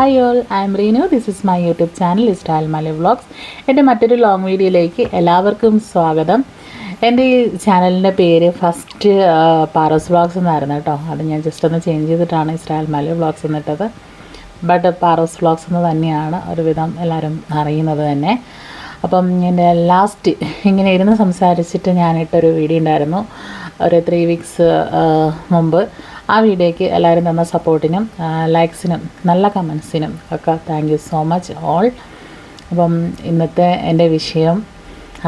Hi all I am Reenu this is my YouTube channel ഇസ്റ്റാൽ മലി vlogs എന്റെ മറ്റൊരു long വീഡിയോയിലേക്ക് എല്ലാവർക്കും സ്വാഗതം. എന്റെ ഈ ചാനലിന്റെ പേര് ഫസ്റ്റ് പാറസ് വ്ളോഗ്സ് എന്നായിരുന്നു കേട്ടോ. അത് ഞാൻ ജസ്റ്റ് ഒന്ന് ചേഞ്ച് ചെയ്തിട്ടാണ് ഇസ്റ്റാൽ മലി വ്ളോഗ്സ് എന്നിട്ടത് ബട്ട് പാറസ് വ്ളോഗ്സ് എന്ന് തന്നെയാണ് ഒരുവിധം എല്ലാവരും അറിയുന്നത് തന്നെ. അപ്പം എന്റെ ലാസ്റ്റ് ഇങ്ങനെ ഇരുന്ന് സംസാരിച്ചിട്ട് ഞാനിട്ടൊരു വീഡിയോ ഉണ്ടായിരുന്നു. ഒരു ത്രീ വീക്സ് മുമ്പ്. ആ വീഡിയോയ്ക്ക് എല്ലാവരും തന്ന സപ്പോർട്ടിനും ലൈക്സിനും നല്ല കമൻസിനും ഒക്കെ thank you so much all അപ്പം ഇന്നത്തെ എന്റെ വിഷയം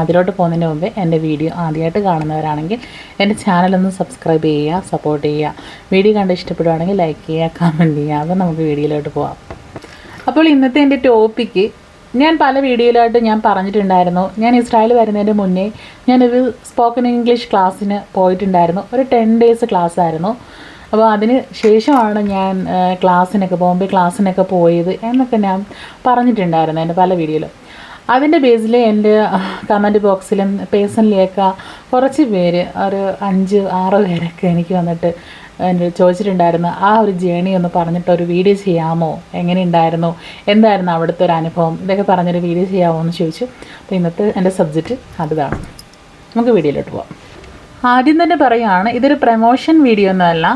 അതിലോട്ട് പോകുന്നതിന് മുമ്പേ എന്റെ വീഡിയോ ആദ്യമായിട്ട് കാണുന്നവരാണെങ്കിൽ എന്റെ ചാനലൊന്ന് സബ്സ്ക്രൈബ് ചെയ്യുക സപ്പോർട്ട് ചെയ്യുക. വീഡിയോ കണ്ട് ഇഷ്ടപ്പെടുവാണെങ്കിൽ ലൈക്ക് ചെയ്യുക കമന്റ് ചെയ്യുക. അപ്പം നമുക്ക് വീഡിയോയിലോട്ട് പോവാം. അപ്പോൾ ഇന്നത്തെ എന്റെ ടോപ്പിക്ക് ഞാൻ പല വീഡിയോയിലായിട്ട് ഞാൻ പറഞ്ഞിട്ടുണ്ടായിരുന്നു. ഞാൻ ഇസ്രായേൽ വരുന്നതിന്റെ മുന്നേ ഞാനൊരു സ്പോക്കൺ ഇംഗ്ലീഷ് ക്ലാസ്സിന് പോയിട്ടുണ്ടായിരുന്നു. ഒരു ടെൻ ഡേയ്സ് ക്ലാസ് ആയിരുന്നു. അപ്പോൾ അതിന് ശേഷമാണ് ഞാൻ ക്ലാസ്സിനൊക്കെ ബോംബെ ക്ലാസ്സിനൊക്കെ പോയത് എന്നൊക്കെ ഞാൻ പറഞ്ഞിട്ടുണ്ടായിരുന്നു എന്റെ പല വീഡിയോയിലും. അതിന്റെ ബേസിൽ എന്റെ കമന്റ് ബോക്സിലും പേഴ്സണലിയൊക്കെ കുറച്ച് പേര് ഒരു അഞ്ച് ആറ് പേരൊക്കെ എനിക്ക് വന്നിട്ട് എന്റെ ചോദിച്ചിട്ടുണ്ടായിരുന്നു ആ ഒരു ജേണി ഒന്ന് പറഞ്ഞിട്ട് ഒരു വീഡിയോ ചെയ്യാമോ? എങ്ങനെയുണ്ടായിരുന്നു? എന്തായിരുന്നു അവിടുത്തെ ഒരു അനുഭവം? ഇതൊക്കെ പറഞ്ഞൊരു വീഡിയോ ചെയ്യാമോ എന്ന് ചോദിച്ചു. അപ്പോൾ ഇന്നത്തെ എന്റെ സബ്ജക്റ്റ് അതാണ് നമുക്ക് വീഡിയോയിലോട്ട് പോവാം. ആദ്യം തന്നെ പറയുകയാണ് ഇതൊരു പ്രമോഷൻ വീഡിയോ ഒന്നുമല്ല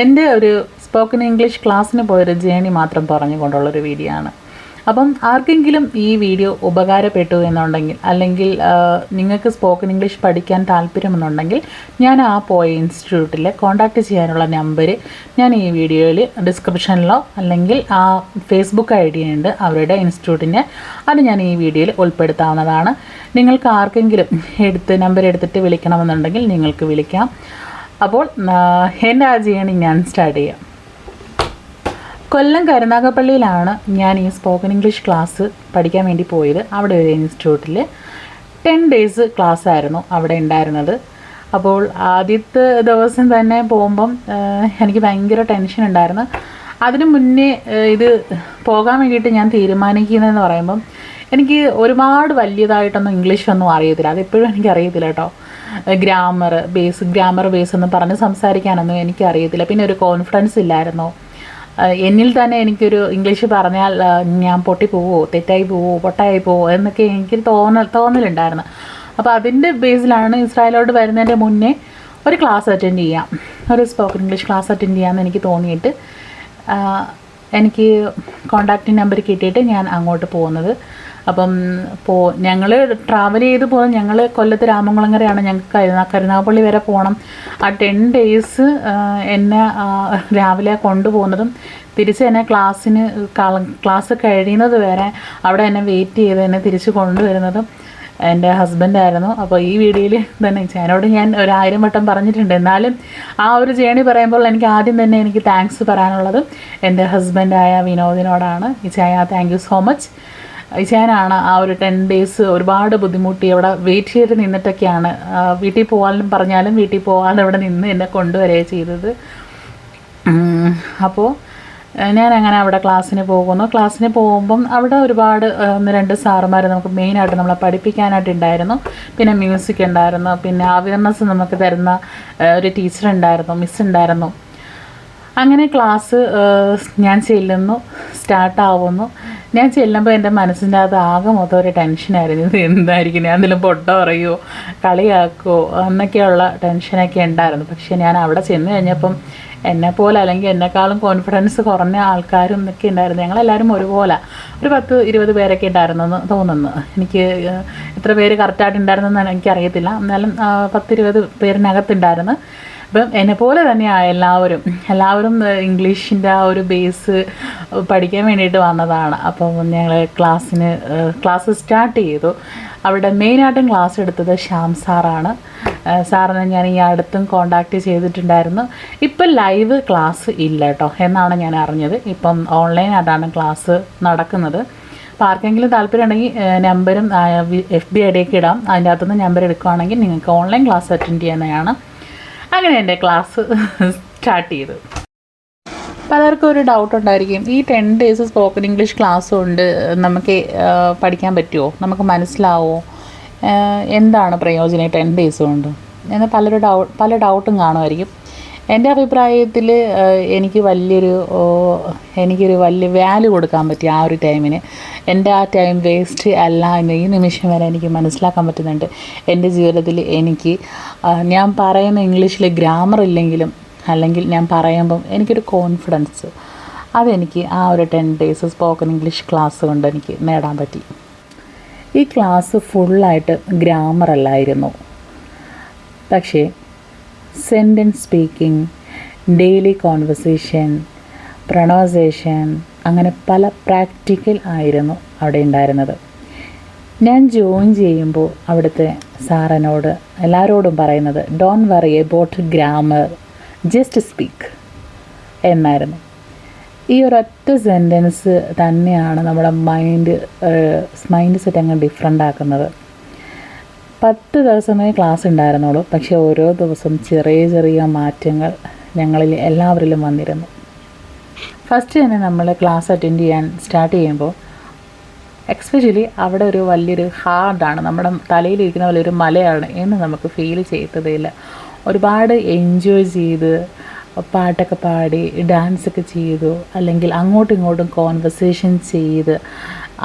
എന്റെ ഒരു സ്പോക്കൺ ഇംഗ്ലീഷ് ക്ലാസ്സിന് പോയൊരു ജേണി മാത്രം പറഞ്ഞുകൊണ്ടുള്ളൊരു വീഡിയോ ആണ്. അപ്പം ആർക്കെങ്കിലും ഈ വീഡിയോ ഉപകാരപ്പെട്ടു എന്നുണ്ടെങ്കിൽ അല്ലെങ്കിൽ നിങ്ങൾക്ക് സ്പോക്കൺ ഇംഗ്ലീഷ് പഠിക്കാൻ താല്പര്യമെന്നുണ്ടെങ്കിൽ ഞാൻ ആ പോയ ഇൻസ്റ്റിറ്റ്യൂട്ടിൽ കോൺടാക്റ്റ് ചെയ്യാനുള്ള നമ്പർ ഞാൻ ഈ വീഡിയോയിൽ ഡിസ്ക്രിപ്ഷനിലോ അല്ലെങ്കിൽ ആ ഫേസ്ബുക്ക് ഐ ഡി ഉണ്ട് അവരുടെ ഇൻസ്റ്റിറ്റ്യൂട്ടിന്റെ അത് ഞാൻ ഈ വീഡിയോയിൽ ഉൾപ്പെടുത്താവുന്നതാണ്. നിങ്ങൾക്ക് ആർക്കെങ്കിലും എടുത്ത് നമ്പർ എടുത്തിട്ട് വിളിക്കണമെന്നുണ്ടെങ്കിൽ നിങ്ങൾക്ക് വിളിക്കാം. അപ്പോൾ എന്റെ ആ ജേണി ഞാൻ സ്റ്റാർട്ട് ചെയ്യാം. കൊല്ലം കരുനാഗപ്പള്ളിയിലാണ് ഞാൻ ഈ സ്പോക്കൺ ഇംഗ്ലീഷ് ക്ലാസ് പഠിക്കാൻ വേണ്ടി പോയത്. അവിടെ ഒരു ഇൻസ്റ്റിറ്റ്യൂട്ടിൽ ടെൻ ഡേയ്സ് ക്ലാസ് ആയിരുന്നു അവിടെ ഉണ്ടായിരുന്നത്. അപ്പോൾ ആദ്യത്തെ ദിവസം തന്നെ പോകുമ്പം എനിക്ക് ഭയങ്കര ടെൻഷൻ ഉണ്ടായിരുന്നു. അതിനു മുന്നേ ഇത് പോകാൻ വേണ്ടിയിട്ട് ഞാൻ തീരുമാനിക്കുന്നതെന്ന് പറയുമ്പം എനിക്ക് ഒരുപാട് വലിയതായിട്ടൊന്നും ഇംഗ്ലീഷ് ഒന്നും അറിയത്തില്ല. അതിപ്പോഴും എനിക്കറിയത്തില്ല കേട്ടോ. ഗ്രാമർ ബേസ് ഗ്രാമർ ബേസ് എന്ന് പറഞ്ഞ് സംസാരിക്കാനൊന്നും എനിക്കറിയത്തില്ല. പിന്നെ ഒരു കോൺഫിഡൻസ് ഇല്ലായിരുന്നു. എന്നിൽ തന്നെ എനിക്കൊരു ഇംഗ്ലീഷ് പറഞ്ഞാൽ ഞാൻ പൊട്ടി പൊട്ടിപ്പോവോ തെറ്റായി പോവോ പൊട്ടായി പോവോ എന്നൊക്കെ എനിക്ക് തോന്നൽ തോന്നലുണ്ടായിരുന്നു. അപ്പോൾ അതിന്റെ ബേസിലാണ് ഇസ്രായേലോട്ട് വരുന്നതിന്റെ മുന്നേ ഒരു ക്ലാസ് അറ്റൻഡ് ചെയ്യാം. ഒരു സ്പോക്കൺ ഇംഗ്ലീഷ് ക്ലാസ് അറ്റൻഡ് ചെയ്യാമെന്ന് എനിക്ക് തോന്നിയിട്ട് എനിക്ക് കോണ്ടാക്റ്റ് നമ്പർ കിട്ടിയിട്ട് ഞാൻ അങ്ങോട്ട് പോകുന്നത്. അപ്പം പോ ഞങ്ങൾ ട്രാവൽ ചെയ്ത് പോകാൻ ഞങ്ങൾ കൊല്ലത്ത് രാമംകുളങ്ങരയാണ് ഞങ്ങൾക്ക് കരുനാ കരുനാഗപ്പള്ളി വരെ പോകണം ആ ടെൻ ഡേയ്സ് എന്നെ രാവിലെ കൊണ്ടുപോകുന്നതും തിരിച്ച് എന്നെ ക്ലാസ്സിന് ക്ലാസ് കഴിയുന്നത് വരെ അവിടെ എന്നെ വെയിറ്റ് ചെയ്ത് എന്നെ തിരിച്ച് കൊണ്ടുവരുന്നതും എന്റെ ഹസ്ബൻഡായിരുന്നു അപ്പോൾ ഈ വീഡിയോയിൽ തന്നെ ചേനോട് ഞാൻ ഒരായിരം വട്ടം പറഞ്ഞിട്ടുണ്ട്. എന്നാലും ആ ഒരു ജേണി പറയുമ്പോൾ എനിക്ക് ആദ്യം തന്നെ എനിക്ക് താങ്ക്സ് പറയാനുള്ളത് എന്റെ ഹസ്ബൻഡായ വിനോദിനോടാണ്. ഈ ചായ താങ്ക് യു സോ മച്ച് ഇച്ചാനാണ് ആ ഒരു ടെൻ ഡേയ്സ് ഒരുപാട് ബുദ്ധിമുട്ടി. അവിടെ വെയിറ്റ് ചെയ്ത് നിന്നിട്ടൊക്കെയാണ്. വീട്ടിൽ പോകാനും പറഞ്ഞാലും വീട്ടിൽ പോകാതെ അവിടെ നിന്ന് എന്നെ കൊണ്ടുവരികയാണ് ചെയ്തത്. അപ്പോൾ ഞാൻ അങ്ങനെ അവിടെ ക്ലാസ്സിന് പോകുന്നു. ക്ലാസ്സിന് പോകുമ്പം അവിടെ ഒരുപാട് ഒന്ന് രണ്ട് സാറുമാർ നമുക്ക് മെയിനായിട്ട് നമ്മളെ പഠിപ്പിക്കാനായിട്ട് ഉണ്ടായിരുന്നു. പിന്നെ മ്യൂസിക് ഉണ്ടായിരുന്നു. പിന്നെ അവയർനെസ് നമുക്ക് തരുന്ന ഒരു ടീച്ചർ ഉണ്ടായിരുന്നു മിസ് ഉണ്ടായിരുന്നു. അങ്ങനെ ക്ലാസ് ഞാൻ ചെല്ലുന്നു സ്റ്റാർട്ടാവുന്നു ഞാൻ ചെല്ലുമ്പോൾ എന്റെ മനസ്സിന്റെ അത് ആകെ മൊത്തം ഒരു ടെൻഷനായിരുന്നു ഇത് എന്തായിരിക്കും? ഞാൻ എന്തെങ്കിലും പൊട്ട പറയുമോ കളിയാക്കുമോ എന്നൊക്കെയുള്ള ടെൻഷനൊക്കെ ഉണ്ടായിരുന്നു. പക്ഷേ ഞാൻ അവിടെ ചെന്ന് കഴിഞ്ഞപ്പം എന്നെ പോലെ അല്ലെങ്കിൽ എന്നെക്കാളും കോൺഫിഡൻസ് കുറഞ്ഞ ആൾക്കാരും ഒക്കെ ഉണ്ടായിരുന്നു. ഞങ്ങളെല്ലാവരും ഒരുപോലെ. ഒരു പത്ത് ഇരുപത് പേരൊക്കെ ഉണ്ടായിരുന്നു എന്ന് തോന്നുന്നു. എനിക്ക് എത്ര പേര് കറക്റ്റായിട്ട് ഉണ്ടായിരുന്നെന്ന് എനിക്കറിയത്തില്ല. എന്നാലും പത്തിരുപത് പേരിനകത്തുണ്ടായിരുന്നു അപ്പം എന്നെ പോലെ തന്നെയാണ് എല്ലാവരും എല്ലാവരും ഇംഗ്ലീഷിന്റെ ആ ഒരു ബേസ് പഠിക്കാൻ വേണ്ടിയിട്ട് വന്നതാണ്. അപ്പം ഞങ്ങൾ ക്ലാസ്സിന് ക്ലാസ് സ്റ്റാർട്ട് ചെയ്തു. അവിടെ മെയിനായിട്ടും ക്ലാസ് എടുത്തത് ശ്യാം സാറാണ്. സാറിനെ ഞാൻ ഈ അടുത്തും കോണ്ടാക്ട് ചെയ്തിട്ടുണ്ടായിരുന്നു. ഇപ്പം ലൈവ് ക്ലാസ് ഇല്ല കേട്ടോ എന്നാണ് ഞാൻ അറിഞ്ഞത്. ഇപ്പം ഓൺലൈനായിട്ടാണ് ക്ലാസ് നടക്കുന്നത്. അപ്പോൾ ആർക്കെങ്കിലും താല്പര്യം ഉണ്ടെങ്കിൽ നമ്പരും എഫ് ബി ഐഡിയൊക്കെ ഇടാം. അതിന്റെ അകത്തുനിന്ന് നമ്പർ എടുക്കുകയാണെങ്കിൽ നിങ്ങൾക്ക് ഓൺലൈൻ ക്ലാസ് അറ്റൻഡ് ചെയ്യുന്നതാണ് അങ്ങനെ എന്റെ ക്ലാസ് സ്റ്റാർട്ട് ചെയ്തു. പലർക്കും ഒരു ഡൗട്ട് ഉണ്ടായിരിക്കും. ഈ ten days spoken English class കൊണ്ട് നമുക്ക് പഠിക്കാൻ പറ്റുമോ നമുക്ക് മനസ്സിലാവോ? എന്താണ് പ്രയോജനം ടെൻ ഡേയ്സ് കൊണ്ട്? എന്ന് പലരും ഡൗട്ട് പല ഡൗട്ടും കാണുമായിരിക്കും. എന്റെ അഭിപ്രായത്തിൽ എനിക്ക് വലിയൊരു എനിക്കൊരു വലിയ വാല്യൂ കൊടുക്കാൻ പറ്റി ആ ഒരു ടൈമിന് എന്റെ ആ ടൈം വേസ്റ്റ് അല്ല എന്ന് ഈ നിമിഷം വരെ എനിക്ക് മനസ്സിലാക്കാൻ പറ്റുന്നുണ്ട്. എന്റെ ജീവിതത്തിൽ എനിക്ക് ഞാൻ പറയുന്ന ഇംഗ്ലീഷിൽ ഗ്രാമർ ഇല്ലെങ്കിലും അല്ലെങ്കിൽ ഞാൻ പറയുമ്പം എനിക്കൊരു കോൺഫിഡൻസ് അതെനിക്ക് ആ ഒരു ten days spoken English class കൊണ്ട് എനിക്ക് നേടാൻ പറ്റി. ഈ ക്ലാസ് ഫുള്ളായിട്ട് ഗ്രാമർ അല്ലായിരുന്നു. പക്ഷേ sentence speaking daily conversation pronunciation അങ്ങനെ പല പ്രാക്ടിക്കൽ ആയിരുന്നു അവിടെ ഉണ്ടായിരുന്നത്. ഞാൻ ജോയിൻ ചെയ്യുമ്പോൾ അവിടുത്തെ സാറിനോട് എല്ലാവരോടും പറയുന്നത് don't worry about grammar just speak എന്നായിരുന്നു. ഈ ഒരൊറ്റ സെന്റൻസ് തന്നെയാണ് നമ്മുടെ മൈൻഡ് മൈൻഡ് സെറ്റ് അങ്ങ് ഡിഫറെന്റ് ആക്കുന്നത്. പത്ത് ദിവസമേ ക്ലാസ് ഉണ്ടായിരുന്നുള്ളൂ. പക്ഷേ ഓരോ ദിവസം ചെറിയ ചെറിയ മാറ്റങ്ങൾ ഞങ്ങളിൽ എല്ലാവരിലും വന്നിരുന്നു. ഫസ്റ്റ് തന്നെ നമ്മൾ ക്ലാസ് അറ്റൻഡ് ചെയ്യാൻ സ്റ്റാർട്ട് ചെയ്യുമ്പോൾ എക്സ്പെഷ്യലി അവിടെ ഒരു വലിയൊരു ഹാർഡാണ് നമ്മുടെ തലയിലിരിക്കുന്ന പോലെ ഒരു മലയാണ് എന്ന് നമുക്ക് ഫീൽ ചെയ്തതേയില്ല ഒരുപാട് എൻജോയ് ചെയ്ത് പാട്ടൊക്കെ പാടി ഡാൻസൊക്കെ ചെയ്തു അല്ലെങ്കിൽ അങ്ങോട്ടും ഇങ്ങോട്ടും കോൺവെർസേഷൻ ചെയ്ത്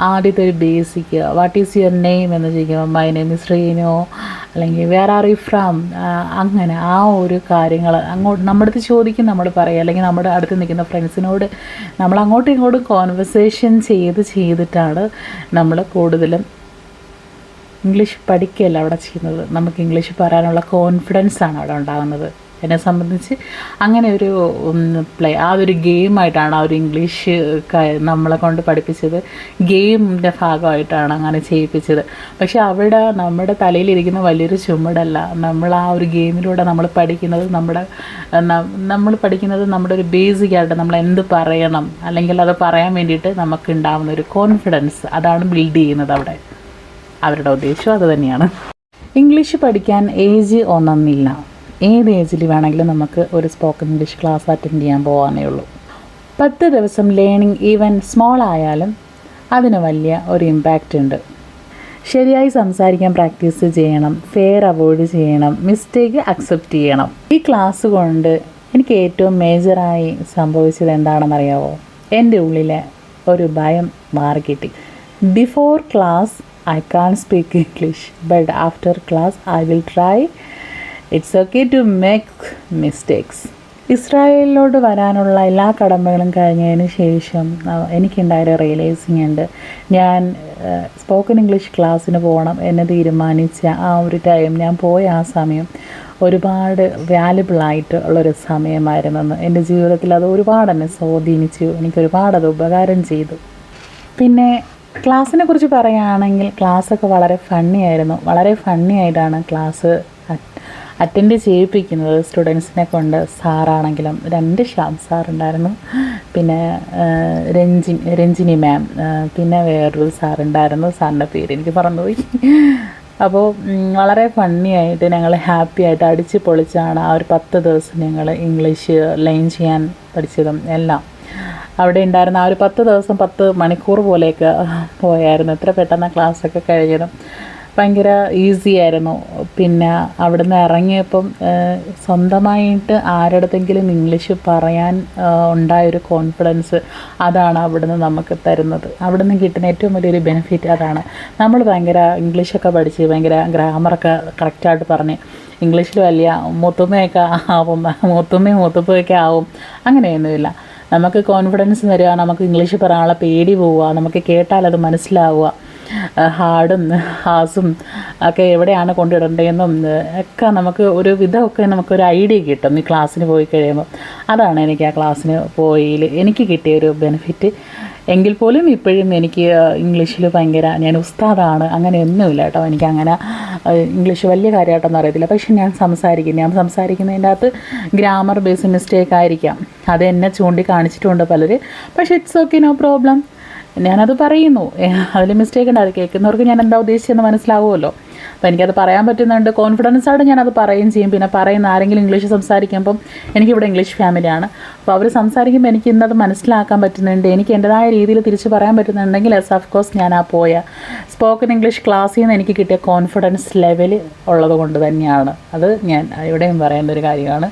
ആദ്യത്തെ ഒരു basic what is your name എന്ന് ചോദിക്കുമ്പോൾ മൈ നെയിം ഇസ് റീനോ അല്ലെങ്കിൽ വേർ ആർ യു ഫ്രം അങ്ങനെ ആ ഒരു കാര്യങ്ങൾ അങ്ങോട്ട് നമ്മുടെ അടുത്ത് ചോദിക്കും നമ്മൾ പറയുക അല്ലെങ്കിൽ നമ്മുടെ അടുത്ത് നിൽക്കുന്ന ഫ്രണ്ട്സിനോട് നമ്മൾ അങ്ങോട്ടും ഇങ്ങോട്ടും കോൺവെർസേഷൻ ചെയ്ത് ചെയ്തിട്ടാണ് നമ്മൾ കൂടുതലും ഇംഗ്ലീഷ് പഠിക്കുകയല്ല അവിടെ ചെയ്യുന്നത്. നമുക്ക് ഇംഗ്ലീഷ് പറയാനുള്ള കോൺഫിഡൻസ് ആണ് അവിടെ ഉണ്ടാകുന്നത്. എന്നെ സംബന്ധിച്ച് അങ്ങനെ ഒരു പ്ലേ ആ ഒരു ഗെയിമായിട്ടാണ് ആ ഒരു ഇംഗ്ലീഷ് നമ്മളെ കൊണ്ട് പഠിപ്പിച്ചത്. ഗെയിമിന്റെ ഭാഗമായിട്ടാണ് അങ്ങനെ ചെയ്യിപ്പിച്ചത്. പക്ഷെ അവിടെ നമ്മുടെ തലയിലിരിക്കുന്ന വലിയൊരു ചുമടല്ല. നമ്മൾ ആ ഒരു ഗെയിമിലൂടെ നമ്മൾ പഠിക്കുന്നത് നമ്മുടെ നമ്മൾ പഠിക്കുന്നത് നമ്മുടെ ഒരു ബേസിക് ആയിട്ട് നമ്മൾ എന്ത് പറയണം അല്ലെങ്കിൽ അത് പറയാൻ വേണ്ടിയിട്ട് നമുക്ക് ഉണ്ടാകുന്ന ഒരു കോൺഫിഡൻസ് അതാണ് ബിൽഡ് ചെയ്യുന്നത് അവിടെ. അവരുടെ ഉദ്ദേശം അത് തന്നെയാണ്. ഇംഗ്ലീഷ് പഠിക്കാൻ ഏജ് ഒന്നൊന്നില്ല. ഏത് ഏജിൽ വേണമെങ്കിലും നമുക്ക് ഒരു സ്പോക്കൺ ഇംഗ്ലീഷ് ക്ലാസ് അറ്റൻഡ് ചെയ്യാൻ പോകാനേ ഉള്ളൂ. പത്ത് ദിവസം ലേണിംഗ് ഈവൻ സ്മോൾ ആയാലും അതിന് വലിയ ഒരു ഇമ്പാക്റ്റ് ഉണ്ട്. ശരിയായി സംസാരിക്കാൻ പ്രാക്ടീസ് ചെയ്യണം ഫെയർ അവോയ്ഡ് ചെയ്യണം മിസ്റ്റേക്ക് അക്സെപ്റ്റ് ചെയ്യണം. ഈ ക്ലാസ് കൊണ്ട് എനിക്ക് ഏറ്റവും മേജറായി സംഭവിച്ചത് എന്താണെന്നറിയാവോ? എന്റെ ഉള്ളിലെ ഒരു ഭയം മാറി കിട്ടി before class I can't speak English but after class I will try it's okay to make mistakes ഇസ്രായേലിലോട്ട് വരാനുള്ള എല്ലാ കടമ്പകളും കഴിഞ്ഞതിന് ശേഷം എനിക്കുണ്ടായൊരു എനിക്കുണ്ടായ റിയലൈസിങ് ഉണ്ട്. ഞാൻ സ്പോക്കൺ ഇംഗ്ലീഷ് ക്ലാസ്സിന് പോകണം എന്ന് തീരുമാനിച്ച ആ ഒരു ടൈം ഞാൻ പോയ ആ സമയം ഒരുപാട് വാല്യബിൾ ആയിട്ട് ഉള്ളൊരു സമയമായിരുന്നെന്ന് എന്റെ ജീവിതത്തിൽ അത് ഒരുപാട് എന്നെ സ്വാധീനിച്ചു. എനിക്കൊരുപാട് അത് ഉപകാരം ചെയ്തു. പിന്നെ ക്ലാസ്സിനെ കുറിച്ച് പറയുകയാണെങ്കിൽ ക്ലാസ്സൊക്കെ വളരെ ഫണ്ണി ആയിരുന്നു. വളരെ ഫണ്ണി ആയിട്ടാണ് ക്ലാസ് അറ്റൻഡ് ചെയ്യിപ്പിക്കുന്നത് സ്റ്റുഡൻസിനെ കൊണ്ട് സാറാണെങ്കിലും രണ്ട് ശ്യാം സാറുണ്ടായിരുന്നു. പിന്നെ രഞ്ജി രഞ്ജിനി മാം പിന്നെ വേറൊരു സാറുണ്ടായിരുന്നു. സാറിന്റെ പേര് എനിക്ക് പറഞ്ഞുപോയി അപ്പോൾ വളരെ ഫണ്ണി ആയിട്ട് ഞങ്ങൾ ഹാപ്പി ആയിട്ട് അടിച്ച് പൊളിച്ചാണ് ആ ഒരു പത്ത് ദിവസം ഞങ്ങൾ ഇംഗ്ലീഷ് ലൈൻ ചെയ്യാൻ പഠിച്ചതും എല്ലാം. അവിടെ ഉണ്ടായിരുന്ന ആ ഒരു പത്ത് ദിവസം പത്ത് മണിക്കൂർ പോലെയൊക്കെ പോയായിരുന്നു. എത്ര പെട്ടെന്ന് ക്ലാസ്സൊക്കെ കഴിഞ്ഞതും. ഭയങ്കര ഈസി ആയിരുന്നു. പിന്നെ അവിടുന്ന് ഇറങ്ങിയപ്പം സ്വന്തമായിട്ട് ആരുടെങ്കിലും ഇംഗ്ലീഷ് പറയാൻ ഉണ്ടായൊരു കോൺഫിഡൻസ് അതാണ് അവിടുന്ന് നമുക്ക് തരുന്നത്. അവിടുന്ന് കിട്ടുന്ന ഏറ്റവും വലിയൊരു ബെനിഫിറ്റ് അതാണ്. നമ്മൾ ഭയങ്കര ഇംഗ്ലീഷൊക്കെ പഠിച്ച് ഭയങ്കര ഗ്രാമറൊക്കെ കറക്റ്റായിട്ട് പറഞ്ഞ് ഇംഗ്ലീഷിൽ വലിയ മുത്തുമ്മയൊക്കെ ആവും മുത്തുമ്മയും മുത്തുപ്പയൊക്കെ ആവും അങ്ങനെയൊന്നുമില്ല. നമുക്ക് കോൺഫിഡൻസ് തരിക നമുക്ക് ഇംഗ്ലീഷ് പറയാനുള്ള പേടി പോവുക നമുക്ക് കേട്ടാൽ അത് മനസ്സിലാവുക. ഹാർഡും ഹാസും ഒക്കെ എവിടെയാണ് കൊണ്ടിടേണ്ടതെന്നും ഒക്കെ നമുക്ക് ഒരു വിധമൊക്കെ നമുക്കൊരു ഐഡിയ കിട്ടും ഈ ക്ലാസ്സിന് പോയി കഴിയുമ്പോൾ അതാണ് എനിക്ക് ആ ക്ലാസ്സിന് പോയിൽ എനിക്ക് കിട്ടിയ ഒരു ബെനിഫിറ്റ് എങ്കിൽ പോലും ഇപ്പോഴും എനിക്ക് ഇംഗ്ലീഷിൽ ഭയങ്കര ഞാൻ ഉസ്താദാണ് അങ്ങനെ അങ്ങനെയൊന്നുമില്ല കേട്ടോ. എനിക്ക് അങ്ങനെ ഇംഗ്ലീഷ് വലിയ കാര്യമായിട്ടൊന്നും അറിയത്തില്ല. പക്ഷെ ഞാൻ സംസാരിക്കും ഞാൻ സംസാരിക്കുന്നതിന്റെ അകത്ത് ഗ്രാമർ ബേസ് മിസ്റ്റേക്ക് ആയിരിക്കാം. അത് എന്നെ ചൂണ്ടി കാണിച്ചിട്ടുണ്ട് പലർ പക്ഷെ ഇറ്റ്സ് ഓക്കെ നോ പ്രോബ്ലം ഞാനത് പറയുന്നു. അതിൽ മിസ്റ്റേക്ക് ഉണ്ട് അത് കേൾക്കുന്നവർക്ക് ഞാൻ എന്താ ഉദ്ദേശിച്ചെന്ന് മനസ്സിലാവുമല്ലോ. അപ്പോൾ എനിക്കത് പറയാൻ പറ്റുന്നുണ്ട്. കോൺഫിഡൻസ് ആയിട്ട് ഞാനത് പറയുകയും ചെയ്യും. പിന്നെ പറയുന്ന ആരെങ്കിലും ഇംഗ്ലീഷ് സംസാരിക്കുമ്പം എനിക്കിവിടെ ഇംഗ്ലീഷ് ഫാമിലിയാണ് അപ്പോൾ അവർ സംസാരിക്കുമ്പോൾ എനിക്ക് ഇന്നത് മനസ്സിലാക്കാൻ പറ്റുന്നുണ്ട്. എനിക്ക് എന്റെതായ രീതിയിൽ തിരിച്ച് പറയാൻ പറ്റുന്നുണ്ടെങ്കിൽ എസ് ഓഫ് കോഴ്സ് ഞാൻ ആ പോയ സ്പോക്കൺ ഇംഗ്ലീഷ് ക്ലാസ്സിൽ നിന്ന് എനിക്ക് കിട്ടിയ കോൺഫിഡൻസ് ലെവൽ ഉള്ളത് കൊണ്ട് തന്നെയാണ്. അത് ഞാൻ ഇവിടെയും പറയുന്ന ഒരു കാര്യമാണ്.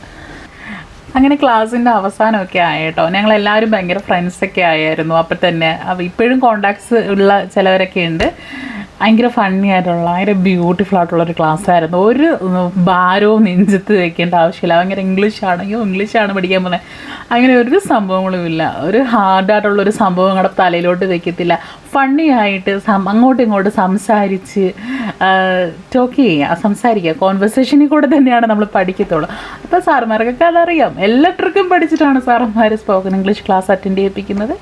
അങ്ങനെ ക്ലാസ്സിന്റെ അവസാനമൊക്കെ ആയേട്ടോ. ഞങ്ങൾ എല്ലാവരും ഭയങ്കര ഫ്രണ്ട്സൊക്കെ ആയിരുന്നു അപ്പം തന്നെ ഇപ്പോഴും കോണ്ടാക്ട്സ് ഉള്ള ചിലവരൊക്കെ ഉണ്ട്. ഭയങ്കര ഫണ്ണി ആയിട്ടുള്ള ഭയങ്കര ബ്യൂട്ടിഫുൾ ആയിട്ടുള്ള ഒരു ക്ലാസ് ആയിരുന്നു. ഒരു ഭാരവും നെഞ്ചത്ത് വെക്കേണ്ട ആവശ്യമില്ല. ഭയങ്കര ഇംഗ്ലീഷ് ആണെങ്കിലും ആണ് പഠിക്കാൻ പോകുന്നത്. അങ്ങനെ ഒരു സംഭവങ്ങളും ഇല്ല. ഒരു ഹാർഡായിട്ടുള്ള ഒരു സംഭവം നിങ്ങളുടെ തലയിലോട്ട് വെക്കത്തില്ല. ഫണ്ണി ആയിട്ട് അങ്ങോട്ടും ഇങ്ങോട്ടും സംസാരിച്ച് ടോക്ക് ചെയ്യുക സംസാരിക്കുക കോൺവെർസേഷനിൽ കൂടെ തന്നെയാണ് നമ്മൾ പഠിക്കത്തുള്ളൂ. അപ്പോൾ സാറുമാർക്കൊക്കെ അതറിയാം. എല്ലാ ട്രിക്കും പഠിച്ചിട്ടാണ് സാറന്മാർ സ്പോക്കൺ ഇംഗ്ലീഷ് ക്ലാസ് അറ്റൻഡ് ചെയ്യിപ്പിക്കുന്നത്.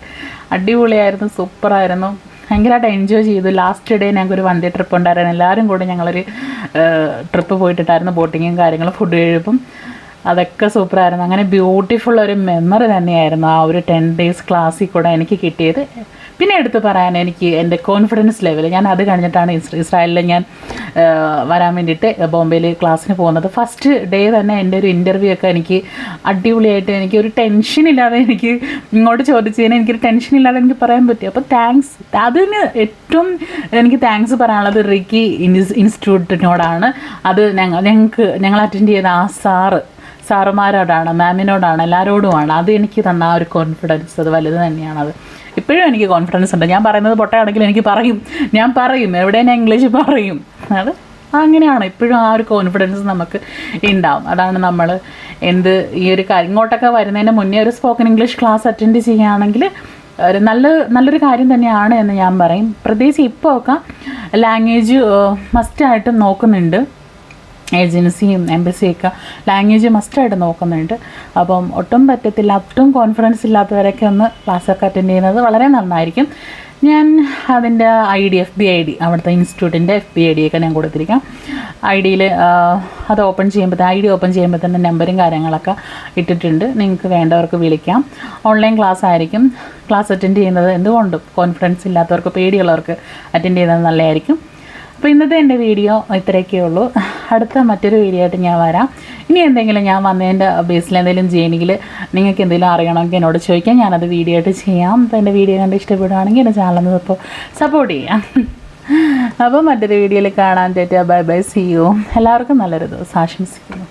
അടിപൊളിയായിരുന്നു സൂപ്പറായിരുന്നു ഭയങ്കരമായിട്ട് എൻജോയ് ചെയ്തു. ലാസ്റ്റ് ഡേ ഞങ്ങൾക്ക് ഒരു വൺ ട്രിപ്പ് ഉണ്ടായിരുന്നു. എല്ലാവരും കൂടെ ഞങ്ങളൊരു ട്രിപ്പ് പോയിട്ടിട്ടായിരുന്നു ബോട്ടിങ്ങും കാര്യങ്ങളും ഫുഡ് കഴിപ്പും. അതൊക്കെ സൂപ്പറായിരുന്നു അങ്ങനെ ബ്യൂട്ടിഫുൾ ഒരു മെമ്മറി തന്നെയായിരുന്നു ആ ഒരു ടെൻ ഡേയ്സ് ക്ലാസ്സിൽ കൂടെ എനിക്ക് കിട്ടിയത്. പിന്നെ എടുത്ത് പറയാൻ എനിക്ക് എന്റെ കോൺഫിഡൻസ് ലെവൽ ഞാൻ അത് കഴിഞ്ഞിട്ടാണ് ഇസ് ഇസ്രായേലിൽ ഞാൻ വരാൻ വേണ്ടിയിട്ട് ബോംബെയിൽ ക്ലാസ്സിന് പോകുന്നത്. ഫസ്റ്റ് ഡേ തന്നെ എന്റെ ഒരു ഇന്റർവ്യൂ ഒക്കെ എനിക്ക് അടിപൊളിയായിട്ട് എനിക്ക് ഒരു ടെൻഷൻ ഇല്ലാതെ എനിക്ക് ഇങ്ങോട്ട് ചോദിച്ചതിന് എനിക്കൊരു ടെൻഷൻ ഇല്ലാതെ എനിക്ക് പറയാൻ പറ്റി. അപ്പോൾ താങ്ക്സ് അതിന് ഏറ്റവും എനിക്ക് താങ്ക്സ് പറയാനുള്ളത് റിക്കി ഇൻസ് ഇൻസ്റ്റിറ്റ്യൂട്ടിനോടാണ്. അത് ഞങ്ങൾ ഞങ്ങൾക്ക് ഞങ്ങൾ അറ്റൻഡ് ചെയ്ത ആ സാറ് സാറുമാരോടാണ് മാമിനോടാണ് എല്ലാവരോടുമാണ് അത് എനിക്ക് തന്ന ഒരു കോൺഫിഡൻസ് അത് വലുത് തന്നെയാണത് ഇപ്പോഴും എനിക്ക് കോൺഫിഡൻസ് ഉണ്ട്. ഞാൻ പറയുന്നത് പൊട്ടയാണെങ്കിൽ എനിക്ക് പറയും. ഞാൻ പറയും. എവിടെ ഞാൻ ഇംഗ്ലീഷ് പറയും? അത് അങ്ങനെയാണ്. ഇപ്പോഴും ആ ഒരു കോൺഫിഡൻസ് നമുക്ക് ഉണ്ടാവും. അതാണ് നമ്മൾ എന്ത് ഈ ഒരു കാര്യം ഇങ്ങോട്ടൊക്കെ വരുന്നതിന് മുന്നേ ഒരു സ്പോക്കൺ ഇംഗ്ലീഷ് ക്ലാസ് അറ്റൻഡ് ചെയ്യുകയാണെങ്കിൽ ഒരു നല്ല നല്ലൊരു കാര്യം തന്നെയാണ് എന്ന് ഞാൻ പറയും. പ്രത്യേകിച്ച് ഇപ്പോൾ ഒക്കെ ലാംഗ്വേജ് മസ്റ്റായിട്ടും നോക്കുന്നുണ്ട്. ഏജൻസിയും എംബസിയൊക്കെ ലാംഗ്വേജ് മസ്റ്റായിട്ട് നോക്കുന്നുണ്ട്. അപ്പം ഒട്ടും പറ്റത്തില്ല ഒട്ടും കോൺഫിഡൻസ് ഇല്ലാത്തവരൊക്കെ ഒന്ന് ക്ലാസ്സൊക്കെ അറ്റൻഡ് ചെയ്യുന്നത് വളരെ നന്നായിരിക്കും. ഞാൻ അതിന്റെ I D F B I D അവിടുത്തെ ഇൻസ്റ്റിറ്റ്യൂട്ടിന്റെ എഫ് ബി ഐ ഡി ഒക്കെ ഞാൻ കൊടുത്തിരിക്കാം. ഐ ഡിയിൽ അത് ഓപ്പൺ ചെയ്യുമ്പോൾ ഐ ഡി ഓപ്പൺ ചെയ്യുമ്പോൾ തന്നെ നമ്പറും കാര്യങ്ങളൊക്കെ ഇട്ടിട്ടുണ്ട്. നിങ്ങൾക്ക് വേണ്ടവർക്ക് വിളിക്കാം. ഓൺലൈൻ ക്ലാസ് ആയിരിക്കും. ക്ലാസ് അറ്റൻഡ് ചെയ്യുന്നത് എന്തുകൊണ്ടും കോൺഫിഡൻസ് ഇല്ലാത്തവർക്ക് പേടിയുള്ളവർക്ക് അറ്റൻഡ് ചെയ്യുന്നത് നല്ലതായിരിക്കും. അപ്പോൾ ഇന്നത്തെ എന്റെ വീഡിയോ ഇത്രയൊക്കെ ഉള്ളൂ. അടുത്ത മറ്റൊരു വീഡിയോ ആയിട്ട് ഞാൻ വരാം. ഇനി എന്തെങ്കിലും ഞാൻ വന്നതിന്റെ ബേസിൽ എന്തെങ്കിലും ചെയ്യണമെങ്കിൽ നിങ്ങൾക്ക് എന്തെങ്കിലും അറിയണമെങ്കിൽ എന്നോട് ചോദിക്കാം. ഞാനത് വീഡിയോ ആയിട്ട് ചെയ്യാം. അപ്പോൾ എന്റെ വീഡിയോ കണ്ട് ഇഷ്ടപ്പെടുകയാണെങ്കിൽ എന്റെ ചാനൽ ഇപ്പോൾ സപ്പോർട്ട് ചെയ്യാം. അപ്പോൾ മറ്റൊരു വീഡിയോയിൽ കാണാൻ പറ്റുക ബൈ ബൈ സി യു എല്ലാവർക്കും നല്ലൊരു ദിവസം. ആശംസിക്കുന്നു.